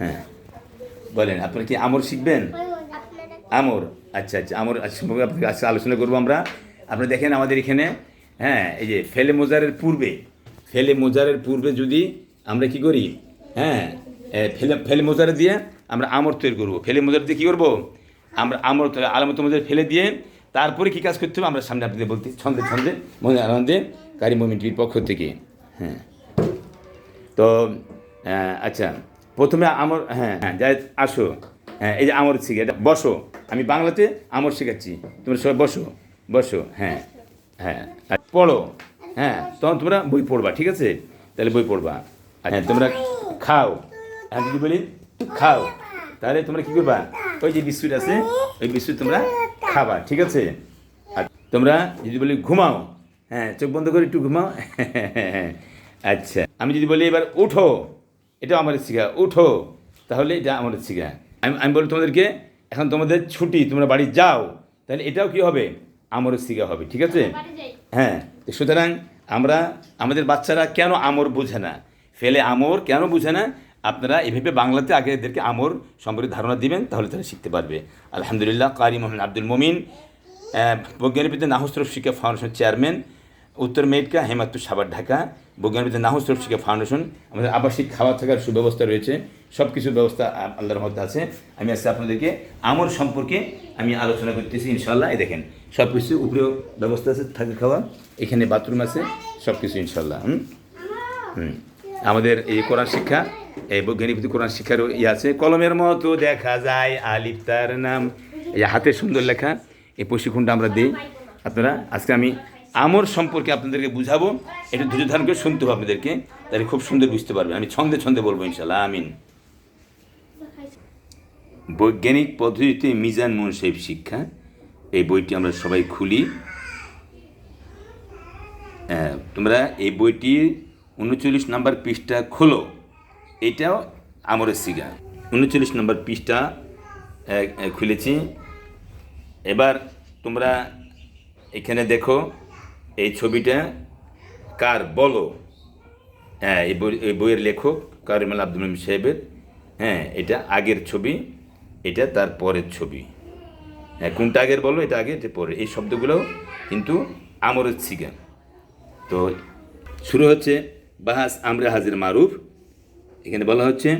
হ্যাঁ। বলেন আপনারা কি আমর শিখবেন? আমর? আচ্ছা আচ্ছা আমর সম্পর্কে আপনাকে আজকে আলোচনা করব আমরা। আপনি দেখেন আমাদের এখানে হ্যাঁ এই যে ফেলে মোজারের পূর্বে ফেলে মোজারের পূর্বে যদি আমরা কি করি হ্যাঁ ফেলে ফেলে মোজারে দিয়ে আমরা আমর তৈরি করব। ফেলে মোজার দিয়ে কী করব? আমরা আমর তৈরি- আলামত মোজার ফেলে দিয়ে তারপরে কী কাজ করতে হবে? আমরা সামনে আপনাদের বলতে ছন্দে ছন্দে মনে আনন্দে কারি মোমিনটির পক্ষ থেকে হ্যাঁ। তো আচ্ছা প্রথমে আমর হ্যাঁ হ্যাঁ যাই, আসো। হ্যাঁ এই যে আমর শিখে, এটা বসো। আমি বাংলাতে আমর শেখাচ্ছি। তোমরা সবাই বসো বসো হ্যাঁ হ্যাঁ পড়ো হ্যাঁ তখন তোমরা বই পড়বা, ঠিক আছে? তাহলে বই পড়বা। হ্যাঁ তোমরা খাও। হ্যাঁ যদি বলি খাও তাহলে তোমরা কী করবা? ওই যে বিস্কুট আছে, ওই বিস্কুট তোমরা খাবা, ঠিক আছে? আর তোমরা যদি বলি, ঘুমাও হ্যাঁ চোখ বন্ধ করে একটু ঘুমাও। আচ্ছা আমি যদি বলি, এবার উঠো এটা আমার শিখা উঠো। তাহলে এটা আমার শিখা আমি আমি বলি তোমাদেরকে এখন তোমাদের ছুটি তোমরা বাড়ি যাও। তাহলে এটাও কি হবে? আমর শিখা হবে ঠিক আছে? হ্যাঁ সুতরাং আমরা আমাদের বাচ্চারা কেন আমর বোঝে না? ফেলে আমর কেন বুঝে না? আপনারা এভাবে বাংলাতে আগে এদেরকে আমর সম্পর্কে ধারণা দিবেন তাহলে তারা শিখতে পারবে। আলহামদুলিল্লাহ কারি মোহাম্মদ আব্দুল মমিন বৈজ্ঞানিকবিদ্যা নাহস্রফ শিক্ষা ফাউন্ডেশন চেয়ারম্যান উত্তর মেটকা হেমাত্তু সাবার ঢাকা বৈজ্ঞানিকবিদ্যা নাহস্রফ শিক্ষা ফাউন্ডেশন, আমাদের আবাসিক খাওয়া থাকার সুব্যবস্থা রয়েছে সব কিছুর ব্যবস্থা আল্লাহর মধ্যে আছে। আমি আজকে আপনাদেরকে আমর সম্পর্কে আমি আলোচনা করতেছি ইনশাল্লাহ এই দেখেন সব কিছু উপরেও ব্যবস্থা আছে, থাকা খাওয়া, এখানে বাথরুম আছে সব কিছু ইনশাল্লাহ হুম। আমাদের এই কোরআন শিক্ষা, এই বৈজ্ঞানিক কোরআন শিক্ষারও ইয়ে আছে, কলমের মতো দেখা যায়, আলিফ তার নাম, এই হাতের সুন্দর লেখা, এই প্রশিক্ষণটা আমরা দিই। আপনারা, আজকে আমি আমর সম্পর্কে আপনাদেরকে বুঝাবো। একটু ধৈর্য ধারণ করে শুনতে হবে আপনাদেরকে তাহলে খুব সুন্দর বুঝতে পারবেন আমি ছন্দে ছন্দে বলব ইনশাল্লাহ আমিন। বৈজ্ঞানিক পদ্ধতিতে মিজান মুনসাইব শিক্ষা। এই বইটি আমরা সবাই খুলি। হ্যাঁ, তোমরা এই বইটির উনচল্লিশ নম্বর পৃষ্ঠা খোলো। এটাও আমরের সিগা। উনচল্লিশ নম্বর পৃষ্ঠা খুলেছি। এবার তোমরা এখানে দেখো এই ছবিটা কার? বলো। হ্যাঁ এই বই এই বইয়ের লেখক কারিমাল আব্দুল মমিন সাহেবের। হ্যাঁ এটা আগের ছবি, এটা তার পরের ছবি। হ্যাঁ কোনটা আগের বলো? এটা আগে এটা পরে এই শব্দগুলো কিন্তু আমরের সিগা তো শুরু হচ্ছে বাহাস আমরা হাজির মারুফ। এখানে বলা হচ্ছে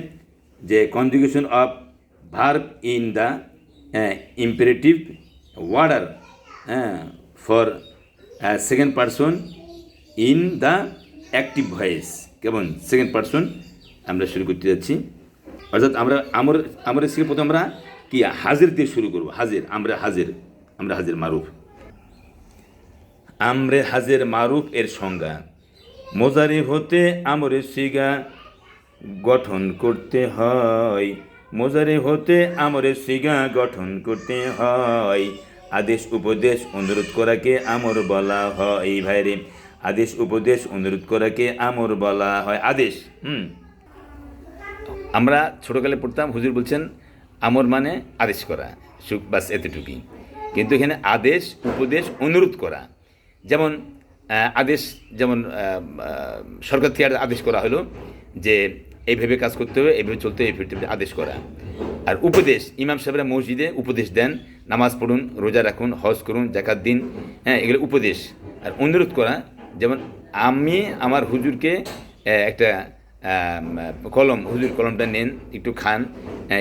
যে conjugation of verb in the imperative order হ্যাঁ for second person in the active voice কেমন? সেকেন্ড পারসন আমরা শুরু করতে যাচ্ছি। অর্থাৎ আমরা, আমর, আমরা শিখে প্রথম আমরা কি? হাজির দিয়ে শুরু করব। হাজির, আমরা হাজির আমরা হাজির মারুফ। আমরে হাজের মারুফ এর সংজ্ঞা। মোজারি হতে আমরে সিগা গঠন করতে হয়। মোজারি হতে আমরে সিগা গঠন করতে হয়। আদেশ উপদেশ অনুরোধ করাকে আমর বলা হয় এই ভাইরে। আদেশ উপদেশ অনুরোধ করাকে আমর বলা হয়। আদেশ, হুম। আমরা ছোটোকালে পড়তাম, হুজুর বলছেন, আমর মানে আদেশ করা, সুখ বাস এতটুকুই। কিন্তু এখানে আদেশ, উপদেশ, অনুরোধ করা। যেমন আদেশ, যেমন সরকার থেকে আদেশ করা হলো যে এইভাবে কাজ করতে হবে এইভাবে চলতে হবে এইভাবে আদেশ করা। আর উপদেশ, ইমাম সাহেবরা মসজিদে উপদেশ দেন, নামাজ পড়ুন, রোজা রাখুন, হজ করুন জাকাত দিন হ্যাঁ এগুলো উপদেশ। আর অনুরোধ করা, যেমন আমি আমার হুজুরকে একটা কলম, হুজুর কলমটা নেন, একটু খান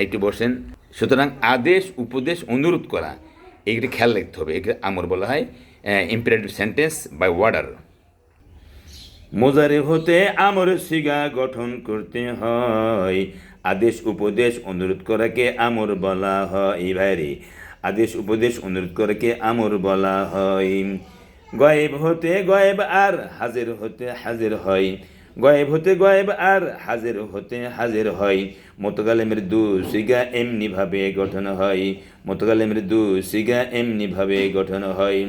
একটু বসেন। সুতরাং আদেশ, উপদেশ, অনুরোধ করা এগুলি খেয়াল রাখতে হবে এগুলো আমর বলা হয় ইম্পারেটিভ সেন্টেন্স বাই ওয়ার্ডার মোজারে হতে আমর সিগা গঠন করতে হয়। আদেশ, উপদেশ, অনুরোধ করাকে আমর বলা হয়। ভাইরে, আদেশ, উপদেশ, অনুরোধ করাকে আমর বলা হয়। গয়েব হতে গয়েব আর হাজির হতে হাজির হয়। গয়েব হতে গয়েব আর হাজির হতে হাজির হয়। মতকালেমের দু সিগা এমনিভাবে গঠন হয়। মতকালেমের দু সিগা এমনিভাবে গঠন হয়।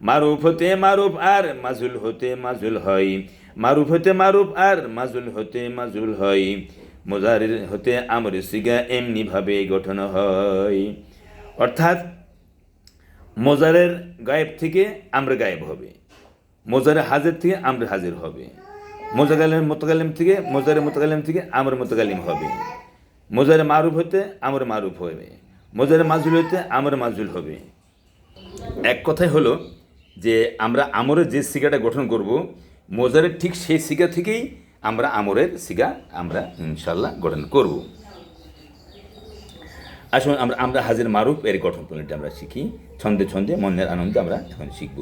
মারুফ হতে মারুফ আর মাজুল হতে মাজুল হয়। মারুফ হতে মারুফ আর মাজুল হতে মাজুল হয়। মোজারের হতে আমর সিগা এমনিভাবে গঠন হয়। অর্থাৎ মোজারের গায়েব থেকে আমরা গায়েব হবে। মোজারে হাজির থেকে আমরা হাজির হবে। মোজাগালেম মোতাগালিম থেকে মোজারে মোতাগালিম থেকে আমরা মোতাগালিম হবে। মোজারে মারুফ হতে আমর মারুফ হবে। মোজারে মাজুল হতে আমার মাজুল হবে। এক কথাই হলো যে আমরা আমরের যে সিগাটা গঠন করব, মোজারের ঠিক সেই সিগা থেকেই আমরা আমরের সিগা আমরা ইনশাল্লাহ গঠন করব। আসুন, আমরা আমরা হাজির মারুফ এর গঠন প্রণালীটা আমরা শিখি। ছন্দে ছন্দে মনের আনন্দে আমরা এখন শিখব।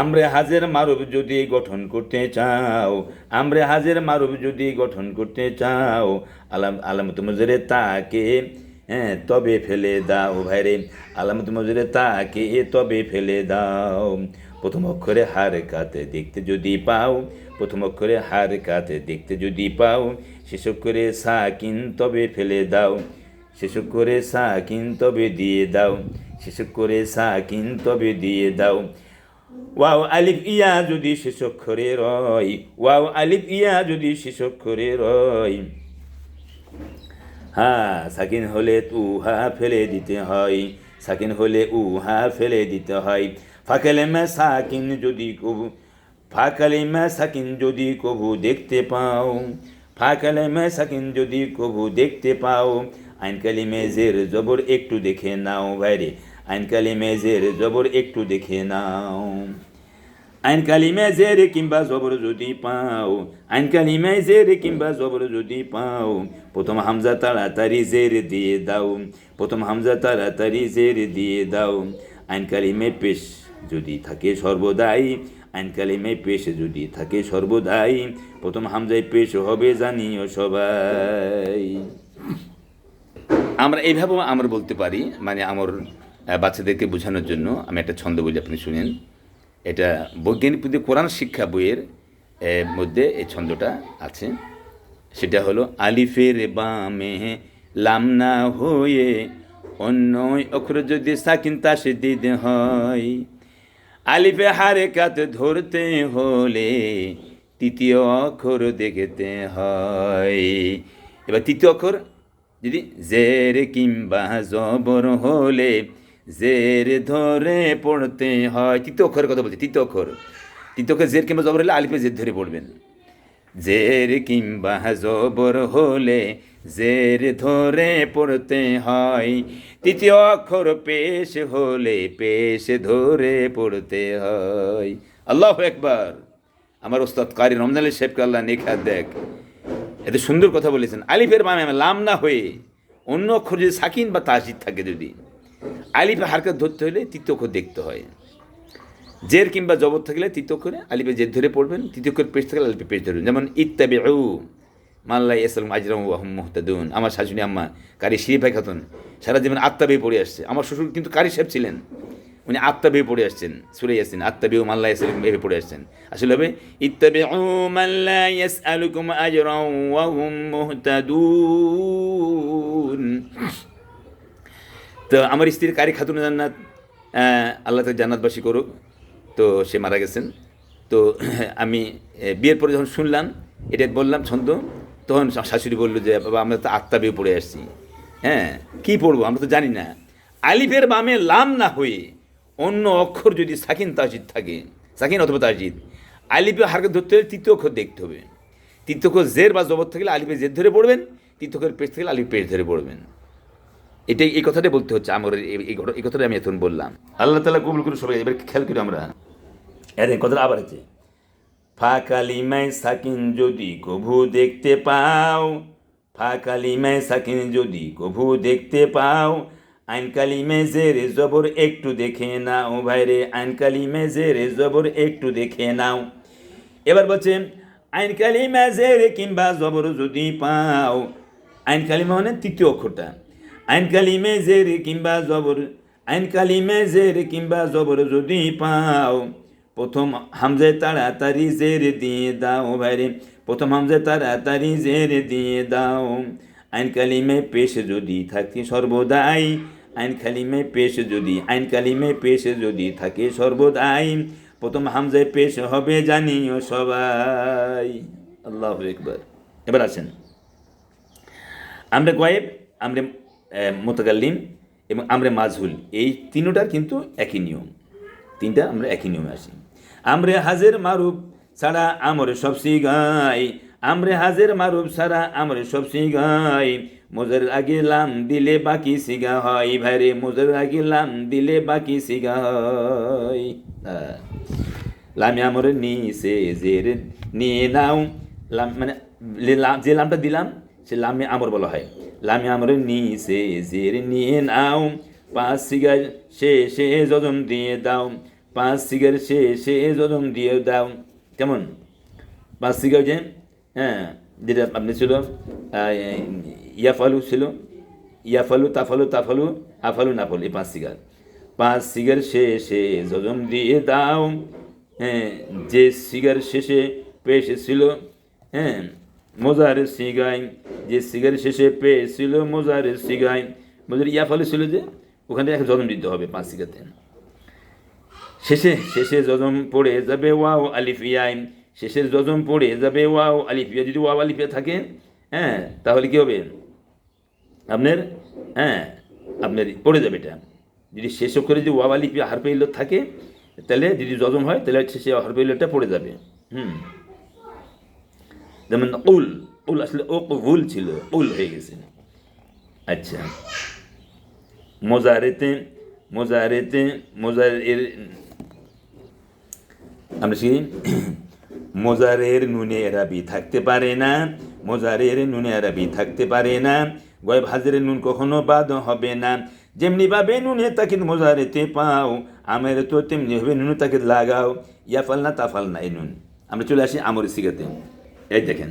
আমরা হাজের মারুফ যদি গঠন করতে চাও, আমরা হাজের মারুফ যদি গঠন করতে চাও, আলাম, আলামত মজরে তাকে হ্যাঁ তবে ফেলে দাও ভাইরে। আলামত মজুরে তাকে এ তবে ফেলে দাও। প্রথম অক্ষরে হার কাতে দেখতে যদি পাও, প্রথম অক্ষরে হার কাতে দেখতে যদি পাও, শেষ অক্ষরে সাকিন তবে ফেলে দাও। শেষ করে সাকিন তবে দিয়ে দাও। শেষ করে সাকিন তবে দিয়ে দাও। ওয়াও, আলিফ, ইয়া যদি শেষ অক্ষরে রয়। ওয়াও, আলিফ, ইয়া যদি শেষ অক্ষরে রয়। হ্যাঁ সাকিন হলে তু হা ফেলে দিতে হয়। সাকিন হলে উ হা ফেলে দিতে হয়। ফাঁকেলে মে সাকিন যদি কবু ফাঁকালে মে সাকিন যদি কবু দেখতে পাও। ফাঁকালে মে সাকিন যদি কবু দেখতে পাও। আইন কালিমে জের জবর একটু দেখে নাও ভাইরে। আইন কালিমে জের জবর একটু দেখে নাও। আইন কালিমে জের কিংবা জবর যদি পাও আইন কালিমে জের কিংবা জবর যদি পাও প্রথম হামজা তাড়াতাড়ি জের দিয়ে দাও প্রথম হামজা তাড়াতাড়ি জের দিয়ে দাও আইন কালিমে পেশ যদি থাকে সর্বদাই আইন কালিমে পেশ যদি থাকে সর্বদাই প্রথম হামজায় পেশ হবে জানিও সবাই আমরা এইভাবেও আমরা বলতে পারি মানে আমার বাচ্চাদেরকে বোঝানোর জন্য আমি একটা ছন্দ বলি, আপনি শুনেন। এটা বৈজ্ঞানিক পদ্ধতি কোরআন শিক্ষা বইয়ের মধ্যে এই ছন্দটা আছে। সেটা হলো আলিফের বামে লামনা হয়ে অন্য অক্ষর যদি সাকিন তাসে দিতে হয়। আলিফে হারে কাত ধরতে হলে তৃতীয় অক্ষর দেখতে হয়। এবার তৃতীয় অক্ষর যদি জের কিংবা জবর হলে জের ধরে পড়তে হয়। তৃতীয় অক্ষরের কথা বলছি, তৃতীয় অক্ষর। তৃতীয় অক্ষর জের কিংবা জবর হলে আলিফে জের ধরে পড়বেন। জের কিংবা জবর হলে জের ধরে পড়তে হয়। তৃতীয় অক্ষর পেশ হলে পেশ ধরে পড়তে হয়। আল্লাহ একবার আমার ওস্তাদ কারি রমজান সাহেবকে আল্লাহ নেখা দেখ। এত সুন্দর কথা বলেছেন। আলিফের বামে লাম না হয়ে অন্য অক্ষর যদি সাকিন বা তাজিদ থাকে যদি। আলিফে হারকাত ধরতে হলে তৃতীয় অক্ষর দেখতে হয়। জের কিংবা জবর থাকলে তৃতীয় অক্ষরে আলিফে জের ধরে পড়বেন, তৃতীয় অক্ষর পেশ থাকলে আলিফে পেশ ধরবেন। যেমন ইত্তাবে মাল্লা ইসলাম আজরাম ওয়াহম মোহতাদুন। আমার শাশুড়ি আম্মা, কারি শিরিফাই খাতুন, সারা জীবন আত্মাবে পড়ে আসছে। আমার শ্বশুর কিন্তু কারি সাহেব ছিলেন, উনি আত্মাবে পড়ে আসছেন, সুরে আসছেন আত্মাবে ও মাল্লা ইসলাম ভেবে পড়ে আসছেন। আসলে হবে ইত্তাবে মাল্লা ইয়াস আলুকুম আজরাম ওয়াহুম মোহতাদুন। তো আমার স্ত্রীর কারি খাতুন জান্নাত আল্লাহ তাকে জান্নাতবাসী করুক। তো সে মারা গেছেন। তো আমি বিয়ের পরে যখন শুনলাম, এটা বললাম, ছন্দ, তখন শাশুড়ি বলল যে, বাবা, আমরা তো আত্মা বিয়ে পড়ে আসছি। হ্যাঁ কী পড়ব? আমরা তো জানি না। আলিফের বামে লাম না হয়ে অন্য অক্ষর যদি সাকিন তাজিদ থাকে, সাকিন অথবা তাজিদ, আলিফে হারকে ধরতে হলে তৃতীয় অক্ষর দেখতে হবে। তৃতীয় অক্ষর জের বা জবর থাকলে আলিফে জের ধরে পড়বেন, তৃতীয় অক্ষর পেশ থাকলে আলিফ পেশ ধরে পড়বেন। এটাই, এই কথাটাই বলতে হচ্ছে আমার এই- কথাটা আমি এখন বললাম। আল্লাহ তালা কবুল করে সবাই এবার খেয়াল করি আমরা। এর কথাটা আবার আছে। ফাঁকালিমায় সাকিন যদি কভু দেখতে পাও ফাঁকালিমায় সাকিন যদি কভু দেখতে পাও আইনকালি কালিমে জেরে জবর একটু দেখে নাও, ভাইরে আইনকালি কালিমে জেরে জবর একটু দেখে নাও। এবার বলছে আইনকালি কালিমা জেরে কিংবা জবর যদি পাও আইনকালি মানে তৃতীয় অক্ষরটা। আইন কালিমে জেরে কিংবা জবর, আইন কালিমে জেরে কিংবা জবর যদি পাও, প্রথম হামজে তাড়াতাড়ি জের দিয়ে দাও ভাইরে, প্রথম হামজে তাড়াতাড়ি জের দিয়ে দাও। আইন কালিমে পেশ যদি থাকে সর্বদাই, আইন কালিমে পেশ যদি, আইন কালিমে পেশ যদি থাকে সর্বদাই, প্রথম হামজায় পেশ হবে জানিও সবাই। আল্লাহ একবার এবার আছেন আমরা গয়েব আমরা মোতাকাল্লিম এবং আমরা মাজহুল। এই তিনটার কিন্তু একই নিয়ম। তিনটা আমরা একই নিয়মে আসি। আমরা হাজের মারুফ ছাড়া আমরে সব সিগাই আমরে হাজের মারুফ সারা আমরে সব সিগাই মোজার আগে লাম দিলে বাকি সিগা হয়। ভাইরে মোজার আগে লাম দিলে বাকি সিগা হয়। লামে আমরে নিচে জের নিয়ে নাও। লাম মানে যে লামটা দিলাম, সে লামে আমর বলা হয়। লামে আমরে নিচে জের নিয়ে নাও। পাঁচ সিগার শেষে যদম দিয়ে দাও। পাঁচ সিগার শেষে যদম দিয়ে দাও। কেমন? পাঁচ সিগার যে হ্যাঁ যেটা আপনি ছিল ইয়াফালু ছিল ইয়াফালু তাফালু তাফালু আফালু নাফালু এই পাঁচ সিগার। পাঁচ সিগার শেষে যজম দিয়ে দাও। হ্যাঁ যে সিগার শেষে পেয়েছিল হ্যাঁ মোজারের সিগাই যে সিগার শেষে পেয়েছিল মোজারের সিগাই মোজার ইয়া ফলে ছিল যে ওখানে একটা যজম দিতে হবে পাঁচ সিগাতে শেষে শেষে যজম পড়ে যাবে ওয়াও আলিফিয়ায় শেষের যজম পড়ে যাবে ওয়াও আলিফিয়া যদি ওয়াও আলিফিয়া থাকে হ্যাঁ তাহলে কি হবে আপনার হ্যাঁ আপনার পড়ে যাবে এটা যদি শেষ করে যদি ওয়াও আলিফিয়া হারপে ইল্লত থাকে তাহলে যদি যজম হয় তাহলে শেষে হারপে ইল্লতটা পড়ে যাবে হুম যেমন উল উল আসলে ও ভুল ছিল উল হয়ে গেছে আচ্ছা মোজারেতে মোজারেতে মোজারের আমরা শিখি মোজারের নুনে আরবি থাকতে পারে না মোজারের নুনে আরবি থাকতে পারে না গয় ভাজের নুন কখনো বাদ হবে না যেমনি ভাবে নুনে তাকে মোজারেতে পাও আমের তো তেমনি হবে নুন তাকে লাগাও ইয়াফাল না তাফাল না এই নুন আমরা চলে আসি আমর সিগাতে এই দেখেন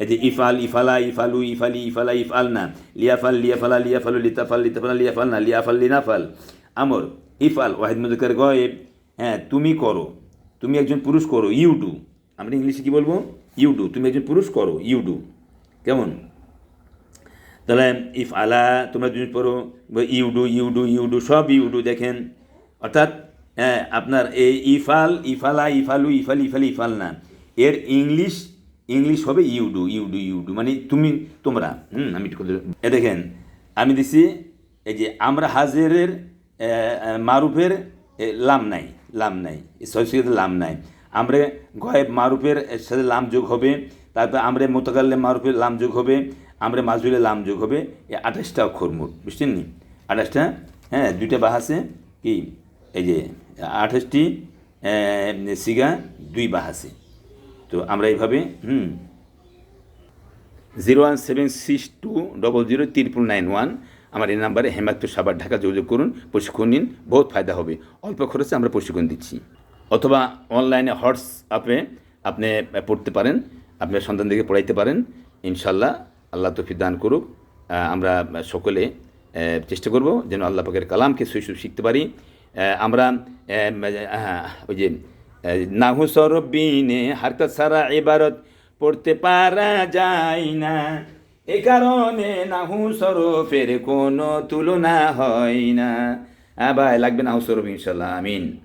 এই যে ইফাল ইফালা ইফালু ইফালি ইফালা ইফাল না লিয়াফাল লিয়াফালা লিয়াফালু লিতাফাল লিতাফালা লিয়াফাল না লিয়াফাল লিনাফাল আমর ইফাল ওয়াহিদ মুজকার গয়েব হ্যাঁ তুমি করো তুমি একজন পুরুষ করো ইউ ডু আমরা ইংলিশে কি বলব ইউ ডু তুমি একজন পুরুষ করো ইউ ডু কেমন তাহলে ইফ আলা তোমরা দুজন পড়ো you do you do you do সব ইউ ডু দেখেন অর্থাৎ হ্যাঁ আপনার এই ইফাল ইফালা ইফালু ইফাল ইফাল ইফাল না এর ইংলিশ ইংলিশ হবে you do you do you do মানে তুমি, তোমরা, হুম, আমি এ দেখেন, আমি দিছি, এই যে আমরা হাজেরের মারুফের লাম নাই লাম নাই সহিতে লাম নাই। আমরা গয়েব মারুফের সাথে লাম যোগ হবে, তারপর আমরা মোতাকাল্লে মারুফের লাম যোগ হবে, আমরা মাজুলে লাম যোগ হবে, এই আঠাশটা অক্ষর মোট, বুঝছেন নি? আঠাশটা হ্যাঁ দুইটা বাহ আছে, কি? এই যে আঠাশটি সিগা, দুই বাহ আছে। তো আমরা এইভাবে, হুম, zero one seven six two double zero triple nine one, আমার এই নাম্বারে হেমায়তুর সাবার ঢাকা যোগাযোগ করুন, প্রশিক্ষণ নিন, বহুত ফায়দা হবে। অল্প খরচে আমরা প্রশিক্ষণ দিচ্ছি। অথবা অনলাইনে হোয়াটসঅ্যাপে আপনি পড়তে পারেন আপনার সন্তানদেরকে পড়াইতে পারেন ইনশাল্লাহ আল্লাহ তফি দান করুক। আমরা সকলে চেষ্টা করব যেন আল্লাহ পাকের কালামকে শৈশব শিখতে পারি। আমরা ওই যে নাহু সরবিনে হারকত সারা ইবারত পড়তে পারা যায় না। এ কারণে নাহু সরফের কোনো তুলনা হয় না। হ্যাঁ লাগবে নাহু সরফ ইনশাল্লাহ আমিন।